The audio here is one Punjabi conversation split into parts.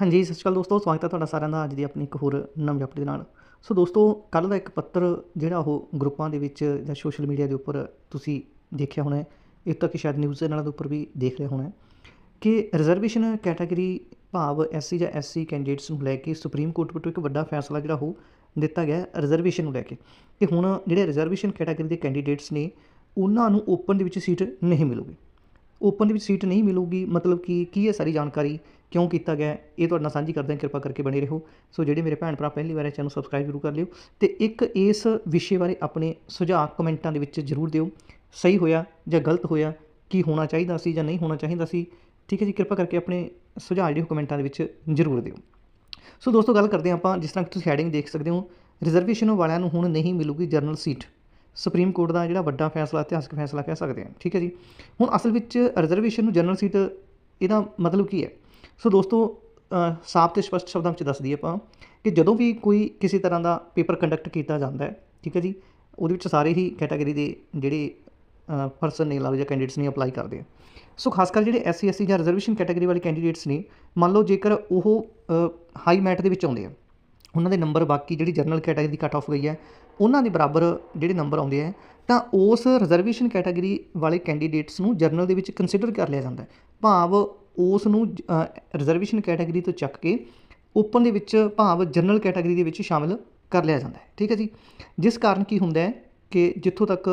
ਹਾਂਜੀ, ਸਤਿ ਸ਼੍ਰੀ ਅਕਾਲ ਦੋਸਤੋ, ਸਵਾਗਤ ਹੈ ਤੁਹਾਡਾ ਸਾਰਿਆਂ ਦਾ ਅੱਜ ਦੀ ਆਪਣੀ ਇੱਕ ਹੋਰ ਨਵੀਂ ਅਪਡੇਟ ਦੇ ਨਾਲ। ਸੋ ਦੋਸਤੋ ਕੱਲ ਦਾ ਇੱਕ ਪੱਤਰ ਜਿਹੜਾ ਉਹ ਗਰੁੱਪਾਂ ਦੇ ਵਿੱਚ ਜਾਂ ਸੋਸ਼ਲ ਮੀਡੀਆ ਦੇ ਉੱਪਰ ਤੁਸੀਂ ਦੇਖਿਆ ਹੋਣਾ ਹੈ, ਇਹ ਤੱਕ ਸ਼ਾਇਦ ਨਿਊਜ਼ ਚੈਨਲਾਂ ਦੇ ਉੱਪਰ ਵੀ ਦੇਖ ਲਿਆ ਹੋਣਾ ਕਿ ਰਿਜ਼ਰਵੇਸ਼ਨ ਕੈਟਾਗਰੀ ਭਾਵ ਐਸਸੀ ਜਾਂ ਐਸਸੀ ਕੈਂਡੀਡੇਟਸ ਨੂੰ ਲੈ ਕੇ ਸੁਪਰੀਮ ਕੋਰਟ ਵੱਲੋਂ ਇੱਕ ਵੱਡਾ ਫੈਸਲਾ ਜਿਹੜਾ ਉਹ ਦਿੱਤਾ ਗਿਆ ਰਿਜ਼ਰਵੇਸ਼ਨ ਨੂੰ ਲੈ ਕੇ। ਕਿ ਹੁਣ ਜਿਹੜੇ ਰਿਜ਼ਰਵੇਸ਼ਨ ਕੈਟਾਗਰੀ ਦੇ ਕੈਂਡੀਡੇਟਸ ਨੇ, ਉਹਨਾਂ ਨੂੰ ਓਪਨ ਦੇ ਵਿੱਚ ਸੀਟ ਨਹੀਂ ਮਿਲੂਗੀ। ਓਪਨ ਦੇ ਵਿੱਚ ਸੀਟ ਨਹੀਂ ਮਿਲੂਗੀ, ਮਤਲਬ ਕਿ ਕੀ ਹੈ ਸਾਰੀ ਜਾਣਕਾਰੀ ਕਿਉਂ ਕੀਤਾ ਗਿਆ ਇਹ ਤੁਹਾਡੇ ਨਾਲ ਸਾਂਝੀ ਕਰਦੇ ਹਾਂ, ਕਿਰਪਾ ਕਰਕੇ ਬਣੇ ਰਹੋ। ਸੋ ਜਿਹੜੇ ਮੇਰੇ ਭੈਣ ਭਰਾ ਪਹਿਲੀ ਵਾਰ ਇਹ ਚੈਨਲ ਸਬਸਕ੍ਰਾਈਬ ਜ਼ਰੂਰ ਕਰ ਲਿਓ ਤੇ ਇੱਕ ਇਸ ਵਿਸ਼ੇ ਬਾਰੇ ਆਪਣੇ ਸੁਝਾਅ ਕਮੈਂਟਾਂ ਦੇ ਵਿੱਚ ਜ਼ਰੂਰ ਦਿਓ। ਸਹੀ ਹੋਇਆ ਜਾਂ ਗਲਤ ਹੋਇਆ, ਕੀ ਹੋਣਾ ਚਾਹੀਦਾ ਸੀ ਜਾਂ ਨਹੀਂ ਹੋਣਾ ਚਾਹੀਦਾ ਸੀ, ਠੀਕ ਹੈ ਜੀ? ਕਿਰਪਾ ਕਰਕੇ ਆਪਣੇ ਸੁਝਾਅ ਜਿਹੜੇ ਉਹ ਕਮੈਂਟਾਂ ਦੇ ਵਿੱਚ ਜ਼ਰੂਰ ਦਿਓ। ਸੋ ਦੋਸਤੋ, ਗੱਲ ਕਰਦੇ ਹਾਂ ਆਪਾਂ, ਜਿਸ ਤਰ੍ਹਾਂ ਕਿ ਤੁਸੀਂ ਹੈਡਿੰਗ ਦੇਖ ਸਕਦੇ ਹੋ ਰਿਜ਼ਰਵੇਸ਼ਨ ਵਾਲਿਆਂ ਨੂੰ ਹੁਣ ਨਹੀਂ ਮਿਲੂਗੀ ਜਰਨਲ ਸੀਟ ਸੁਪਰੀਮ ਕੋਰਟ ਦਾ ਜਿਹੜਾ ਵੱਡਾ ਫੈਸਲਾ, ਇਤਿਹਾਸਕ ਫੈਸਲਾ ਕਹਿ ਸਕਦੇ ਹਾਂ, ਠੀਕ ਹੈ ਜੀ? ਹੁਣ ਅਸਲ ਵਿੱਚ ਰਿਜ਼ਰਵੇਸ਼ਨ ਨੂੰ ਜਨਰਲ ਸੀਟ ਇਹਦਾ ਮਤਲਬ ਕੀ ਹੈ? ਸੋ ਦੋਸਤੋ ਸਾਫ਼ ਤੇ ਸਪਸ਼ਟ ਸ਼ਬਦਾਂ ਵਿੱਚ ਦੱਸ ਦਈਏ ਆਪਾਂ ਕਿ ਜਦੋਂ ਵੀ ਕੋਈ ਕਿਸੇ ਤਰ੍ਹਾਂ ਦਾ ਪੇਪਰ ਕੰਡਕਟ ਕੀਤਾ ਜਾਂਦਾ ਹੈ, ਠੀਕ ਹੈ ਜੀ? ਉਹਦੇ ਵਿੱਚ ਸਾਰੇ ਹੀ ਕੈਟਾਗਰੀ ਦੇ ਜਿਹੜੇ ਪਰਸਨ ਨੇ, ਲਾ ਜਾਂ ਕੈਂਡੀਡੇਟਸ ਨੇ ਅਪਲਾਈ ਕਰਦੇ ਆ। ਸੋ ਖਾਸ ਕਰ ਜਿਹੜੇ ਐਸਸੀ ਐਸਸੀ ਜਾਂ ਰਿਜ਼ਰਵੇਸ਼ਨ ਕੈਟਾਗਰੀ ਵਾਲੇ ਕੈਂਡੀਡੇਟਸ ਨੇ, ਮੰਨ ਲਓ ਜੇਕਰ ਉਹ ਹਾਈ ਮੈਟ ਦੇ ਵਿੱਚ ਆਉਂਦੇ ਆ, ਉਹਨਾਂ ਦੇ ਨੰਬਰ ਬਾਕੀ ਜਿਹੜੀ ਜਨਰਲ ਕੈਟਾਗਰੀ ਦੀ ਕੱਟ ਆਫ ਗਈ ਹੈ ਉਹਨਾਂ ਦੇ ਬਰਾਬਰ ਜਿਹੜੇ ਨੰਬਰ ਆਉਂਦੇ ਆ, ਤਾਂ ਉਸ ਰਿਜ਼ਰਵੇਸ਼ਨ ਕੈਟਾਗਰੀ ਵਾਲੇ ਕੈਂਡੀਡੇਟਸ ਨੂੰ ਜਰਨਲ ਦੇ ਵਿੱਚ ਕੰਸੀਡਰ ਕਰ ਲਿਆ ਜਾਂਦਾ ਹੈ। ਭਾਵ ਉਸ ਨੂੰ ਰਿਜ਼ਰਵੇਸ਼ਨ ਕੈਟਾਗਰੀ ਤੋਂ ਚੱਕ ਕੇ ਓਪਨ ਦੇ ਵਿੱਚ ਭਾਵ ਜਰਨਲ ਕੈਟਾਗਰੀ ਦੇ ਵਿੱਚ ਸ਼ਾਮਿਲ ਕਰ ਲਿਆ ਜਾਂਦਾ ਹੈ। ਠੀਕ ਹੈ ਜੀ? ਜਿਸ ਕਾਰਨ ਕੀ ਹੁੰਦਾ ਹੈ ਕਿ ਜਿੱਥੋਂ ਤੱਕ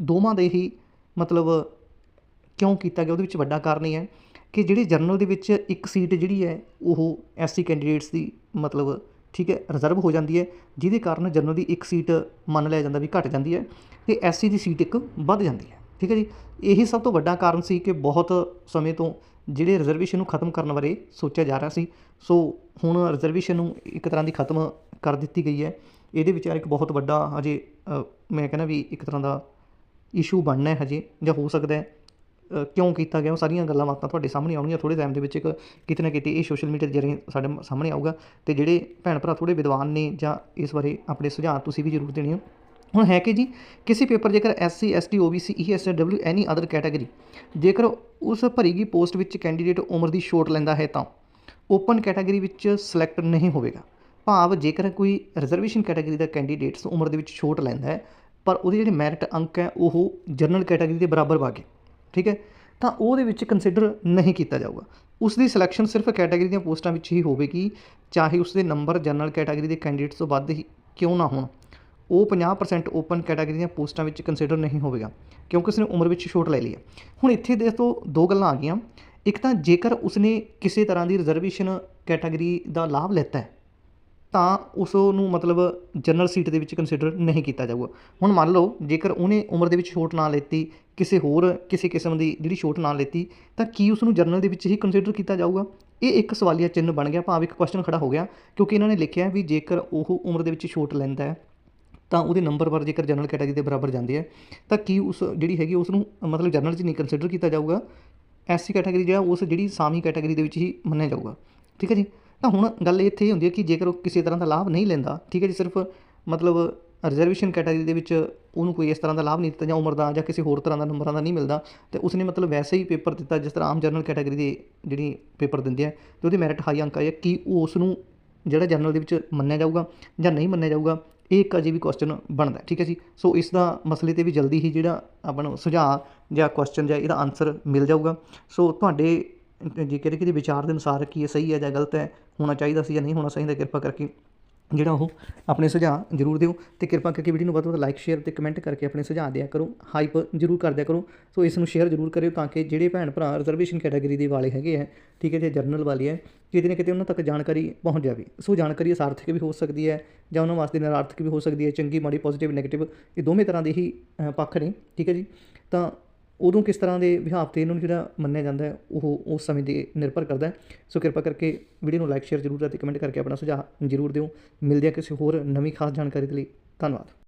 ਦੋਵਾਂ ਦੇ ਹੀ ਮਤਲਬ ਕਿਉਂ ਕੀਤਾ ਗਿਆ, ਉਹਦੇ ਵਿੱਚ ਵੱਡਾ ਕਾਰਨ ਇਹ ਹੈ ਕਿ ਜਿਹੜੀ ਜਰਨਲ ਦੇ ਵਿੱਚ ਇੱਕ ਸੀਟ ਜਿਹੜੀ ਹੈ, ਉਹ ਐਸਸੀ ਕੈਂਡੀਡੇਟਸ ਦੀ ਮਤਲਬ ਠੀਕ ਹੈ ਰਿਜ਼ਰਵ ਹੋ ਜਾਂਦੀ ਹੈ, ਜਿਹਦੇ ਕਾਰਨ ਜਨਰਲ ਦੀ ਇੱਕ ਸੀਟ ਮੰਨ ਲਿਆ ਜਾਂਦਾ ਵੀ ਘਟ ਜਾਂਦੀ ਹੈ ਤੇ ਐਸਸੀ ਦੀ ਸੀਟ ਇੱਕ ਵੱਧ ਜਾਂਦੀ ਹੈ, ਠੀਕ ਹੈ ਜੀ। ਇਹੀ ਸਭ ਤੋਂ ਵੱਡਾ ਕਾਰਨ ਸੀ ਕਿ ਬਹੁਤ ਸਮੇਂ ਤੋਂ ਜਿਹੜੇ ਰਿਜ਼ਰਵੇਸ਼ਨ ਨੂੰ ਖਤਮ ਕਰਨ ਬਾਰੇ ਸੋਚਿਆ ਜਾ ਰਿਹਾ ਸੀ। ਸੋ ਹੁਣ ਰਿਜ਼ਰਵੇਸ਼ਨ ਨੂੰ ਇੱਕ ਤਰ੍ਹਾਂ ਦੀ ਖਤਮ ਕਰ ਦਿੱਤੀ ਗਈ ਹੈ। ਇਹਦੇ ਵਿੱਚ ਇੱਕ ਬਹੁਤ ਵੱਡਾ ਹਜੇ ਮੈਂ ਕਹਿੰਦਾ ਵੀ ਇੱਕ ਤਰ੍ਹਾਂ ਦਾ ਇਸ਼ੂ ਬਣਨਾ ਹੈ ਹਜੇ ਜਾਂ ਹੋ ਸਕਦਾ ਹੈ। ਕਿਉਂ ਕੀਤਾ ਗਿਆ, ਉਹ ਸਾਰੀਆਂ ਗੱਲਾਂ ਬਾਤਾਂ ਤੁਹਾਡੇ ਸਾਹਮਣੇ ਆਉਣਗੀਆਂ। ਥੋੜੇ ਟਾਈਮ ਦੇ ਵਿੱਚ ਇੱਕ ਕਿਤੇ ਨਾ ਕਿਤੇ ਇਹ ਸੋਸ਼ਲ ਮੀਡੀਆ ਦੇ ਜ਼ਰੀਏ ਸਾਡੇ ਸਾਹਮਣੇ ਆਊਗਾ ਤੇ ਜਿਹੜੇ ਭੈਣ ਭਰਾ ਥੋੜੇ ਵਿਦਵਾਨ ਨੇ ਜਾਂ ਇਸ ਬਾਰੇ ਆਪਣੇ ਸੁਝਾਅ ਤੁਸੀਂ ਵੀ ਜ਼ਰੂਰ ਦੇਣੇ ਹੋ। ਹੁਣ ਹੈ ਕਿ ਜੀ, ਕਿਸੇ ਪੇਪਰ ਜੇਕਰ S C S T O B C E S W any other category ਜੇਕਰ ਉਸ ਭਰੀ ਗਈ ਪੋਸਟ ਵਿੱਚ ਕੈਂਡੀਡੇਟ ਉਮਰ ਦੀ ਛੋਟ ਲੈਂਦਾ ਹੈ ਤਾਂ ਓਪਨ ਕੈਟਾਗਰੀ ਵਿੱਚ ਸਿਲੈਕਟ ਨਹੀਂ ਹੋਵੇਗਾ। ਭਾਵ ਜੇਕਰ ਕੋਈ ਰਿਜ਼ਰਵੇਸ਼ਨ ਕੈਟਾਗਰੀ ਦਾ ਕੈਂਡੀਡੇਟਸ ਉਮਰ ਦੇ ਵਿੱਚ ਛੋਟ ਲੈਂਦਾ ਹੈ, ਪਰ ਉਹਦੇ ਜਿਹੜੇ ਮੈਰਿਟ ਅੰਕ ਹੈ, ਉਹ ਜਨਰਲ ਕੈਟਾਗਰੀ ਦੇ ਬਰਾਬਰ ਵਾਗੇ ਠੀਕ ਹੈ? ਤਾਂ ਉਹਦੇ ਵਿੱਚ ਕੰਸੀਡਰ ਨਹੀਂ ਕੀਤਾ ਜਾਊਗਾ। ਉਸ ਦੀ ਸਿਲੈਕਸ਼ਨ ਸਿਰਫ ਕੈਟਾਗਰੀ ਦੀਆਂ ਪੋਸਟਾਂ ਵਿੱਚ ਹੀ ਹੋਵੇਗੀ, ਚਾਹੇ ਉਸ ਦੇ ਨੰਬਰ ਜਨਰਲ ਕੈਟਾਗਰੀ ਦੇ ਕੈਂਡੀਡੇਟਸ ਤੋਂ ਵੱਧ ਹੀ ਕਿਉਂ ਨਾ ਹੋਣ। ਉਹ 50% ਓਪਨ ਕੈਟਾਗਰੀ ਦੀਆਂ ਪੋਸਟਾਂ ਵਿੱਚ ਕੰਸੀਡਰ ਨਹੀਂ ਹੋਵੇਗਾ, ਕਿਉਂਕਿ ਉਸਨੇ ਉਮਰ ਵਿੱਚ ਛੋਟ ਲੈ ਲਈ ਹੈ। ਹੁਣ ਇੱਥੇ ਦੇ ਤੋਂ ਦੋ ਗੱਲਾਂ ਆ ਗਈਆਂ। ਇੱਕ ਤਾਂ ਜੇਕਰ ਉਸਨੇ ਕਿਸੇ ਤਰ੍ਹਾਂ ਦੀ ਰਿਜ਼ਰਵੇਸ਼ਨ ਕੈਟਾਗਰੀ ਦਾ ਲਾਭ ਲੈਤਾ ਹੈ ਤਾਂ ਉਸ ਨੂੰ ਮਤਲਬ ਜਨਰਲ ਸੀਟ ਦੇ ਵਿੱਚ ਕੰਸੀਡਰ ਨਹੀਂ ਕੀਤਾ ਜਾਊਗਾ। ਹੁਣ ਮੰਨ ਲਓ, ਜੇਕਰ ਉਹਨੇ ਉਮਰ ਦੇ ਵਿੱਚ ਛੋਟ ਨਾ ਲੈਤੀ, ਕਿਸੇ ਹੋਰ, ਕਿਸੇ ਕਿਸਮ ਦੀ ਜਿਹੜੀ ਛੋਟ ਨਾ ਲੈਤੀ, ਤਾਂ ਕੀ ਉਸ ਨੂੰ ਜਨਰਲ ਦੇ ਵਿੱਚ ਹੀ ਕੰਸੀਡਰ ਕੀਤਾ ਜਾਊਗਾ? ਇਹ ਇੱਕ ਸਵਾਲੀਆ ਚਿੰਨ੍ਹ ਬਣ ਗਿਆ, ਭਾਵ ਇੱਕ ਕੁਐਸਚਨ ਖੜਾ ਹੋ ਗਿਆ, ਕਿਉਂਕਿ ਇਹਨਾਂ ਨੇ ਲਿਖਿਆ ਵੀ ਜੇਕਰ ਉਹ ਉਮਰ ਦੇ ਵਿੱਚ ਛੋਟ ਲੈਂਦਾ ਹੈ, ਤਾਂ ਉਹਦੇ ਨੰਬਰ ਪਰ ਜੇਕਰ ਜਨਰਲ ਕੈਟਾਗਰੀ ਦੇ ਬਰਾਬਰ ਜਾਂਦੇ ਆ ਤਾਂ ਕੀ ਉਸ ਜਿਹੜੀ ਹੈਗੀ ਉਸ ਨੂੰ ਮਤਲਬ ਜਨਰਲ 'ਚ ਨਹੀਂ ਕੰਸੀਡਰ ਕੀਤਾ ਜਾਊਗਾ? ਐਸਸੀ ਕੈਟਾਗਰੀ ਜਿਹੜਾ, ਉਸ ਜਿਹੜੀ ਸਾਮੀ ਕੈਟਾਗਰੀ ਦੇ ਵਿੱਚ ਹੀ ਮੰਨਿਆ ਜਾਊਗਾ। ਠੀਕ ਹੈ ਜੀ? ਤਾਂ ਹੁਣ ਗੱਲ ਇੱਥੇ ਇਹ ਹੁੰਦੀ ਹੈ ਕਿ ਜੇਕਰ ਉਹ ਕਿਸੇ ਤਰ੍ਹਾਂ ਦਾ ਲਾਭ ਨਹੀਂ ਲੈਂਦਾ, ਠੀਕ ਹੈ ਜੀ, ਸਿਰਫ ਮਤਲਬ ਰਿਜ਼ਰਵੇਸ਼ਨ ਕੈਟਾਗਰੀ ਦੇ ਵਿੱਚ ਉਹਨੂੰ ਕੋਈ ਇਸ ਤਰ੍ਹਾਂ ਦਾ ਲਾਭ ਨਹੀਂ ਦਿੱਤਾ ਜਾਂ ਉਮਰ ਦਾ ਜਾਂ ਕਿਸੇ ਹੋਰ ਤਰ੍ਹਾਂ ਦਾ ਨੰਬਰਾਂ ਦਾ ਨਹੀਂ ਮਿਲਦਾ, ਤੇ ਉਸਨੇ ਮਤਲਬ ਵੈਸੇ ਹੀ ਪੇਪਰ ਦਿੱਤਾ ਜਿਸ ਤਰ੍ਹਾਂ ਆਮ ਜਨਰਲ ਕੈਟਾਗਰੀ ਦੇ ਜਿਹੜੀ ਪੇਪਰ ਦਿੰਦੇ ਆ, ਤੇ ਉਹਦੇ ਮੈਰਿਟ ਹਾਈ ਅੰਕ ਆਏ ਕਿ ਕੀ ਉਸ ਨੂੰ ਜਿਹੜਾ ਜਨਰਲ ਦੇ ਵਿੱਚ ਮੰਨਿਆ ਜਾਊਗਾ ਜਾਂ ਨਹੀਂ ਮੰਨਿਆ ਜਾਊਗਾ, ਇਹ ਇੱਕ ਅਜੇ ਵੀ ਕੁਐਸਚਨ ਬਣਦਾ ਠੀਕ ਹੈ ਜੀ। ਸੋ ਇਸ ਦਾ ਮਸਲੇ ਤੇ ਵੀ ਜਲਦੀ ਹੀ ਜਿਹੜਾ ਆਪਾਂ ਨੂੰ ਸੁਝਾਅ ਜਾਂ ਕੁਐਸਚਨ ਜਾਂ ਇਹਦਾ ਆਨਸਰ ਮਿਲ ਜਾਊਗਾ। ਸੋ ਤੁਹਾਡੇ ਜੇ ਕਿਹੜੇ ਕਿਹਦੇ ਵਿਚਾਰ ਦੇ ਅਨੁਸਾਰ ਕੀ ਇਹ ਸਹੀ ਹੈ ਜਾਂ ਗਲਤ ਹੈ, ਹੋਣਾ ਚਾਹੀਦਾ ਸੀ ਜਾਂ ਨਹੀਂ ਹੋਣਾ ਚਾਹੀਦਾ, ਕਿਰਪਾ ਕਰਕੇ ਜਿਹੜਾ ਉਹ ਆਪਣੇ ਸੁਝਾਅ ਜ਼ਰੂਰ ਦਿਓ ਤੇ ਕਿਰਪਾ ਕਰਕੇ ਵੀਡੀਓ ਨੂੰ ਵੱਧ ਤੋਂ ਵੱਧ ਲਾਈਕ ਸ਼ੇਅਰ ਤੇ ਕਮੈਂਟ ਕਰਕੇ ਆਪਣੇ ਸੁਝਾਅ ਦਿਆ ਕਰੋ ਹਾਈਪ ਜ਼ਰੂਰ ਕਰ ਦਿਆ ਕਰੋ, ਸੋ ਇਸ ਨੂੰ ਸ਼ੇਅਰ ਜ਼ਰੂਰ ਕਰਿਓ ਤਾਂ ਕਿ ਜਿਹੜੇ ਭੈਣ ਭਰਾ ਰਿਜ਼ਰਵੇਸ਼ਨ ਕੈਟਾਗਰੀ ਦੇ ਵਾਲੇ ਹੈਗੇ ਹੈ ਠੀਕ ਹੈ ਜੇ ਜਰਨਲ ਵਾਲੀ ਹੈ ਕਿਤੇ ਨਾ ਕਿਤੇ ਉਹਨਾਂ ਤੱਕ ਜਾਣਕਾਰੀ ਪਹੁੰਚ ਜਾਵੇ, ਸੋ ਜਾਣਕਾਰੀ ਸਾਰਥਕ ਵੀ ਹੋ ਸਕਦੀ ਹੈ ਜਾਂ ਉਹਨਾਂ ਵਾਸਤੇ ਨਿਰਾਰਥਕ ਵੀ ਹੋ ਸਕਦੀ ਹੈ, ਚੰਗੀ, ਮਾੜੀ ਪੋਜ਼ਿਟਿਵ ਨੈਗੇਟਿਵ ਇਹ ਦੋਵੇਂ ਤਰ੍ਹਾਂ ਦੇ ਹੀ ਪੱਖ ਨੇ, ਠੀਕ ਹੈ ਜੀ, ਤਾਂ ਉਦੋਂ ਕਿਸ ਤਰ੍ਹਾਂ ਦੇ ਵਿਹਾਰ ਤੇ ਇਹਨਾਂ ਨੂੰ ਜਿਹੜਾ ਮੰਨਿਆ ਜਾਂਦਾ ਉਹ ਉਸ ਸਮੇਂ ਦੇ ਨਿਰਭਰ ਕਰਦਾ ਸੋ ਕਿਰਪਾ ਕਰਕੇ ਵੀਡੀਓ ਨੂੰ ਲਾਈਕ ਸ਼ੇਅਰ ਜ਼ਰੂਰ ਅਤੇ ਕਮੈਂਟ ਕਰਕੇ ਆਪਣਾ ਸੁਝਾਅ ਜ਼ਰੂਰ ਦਿਓ। ਮਿਲਦੇ ਆ ਕਿਸੇ ਹੋਰ ਨਵੀਂ ਖਾਸ ਜਾਣਕਾਰੀ ਦੇ ਲਈ। ਧੰਨਵਾਦ।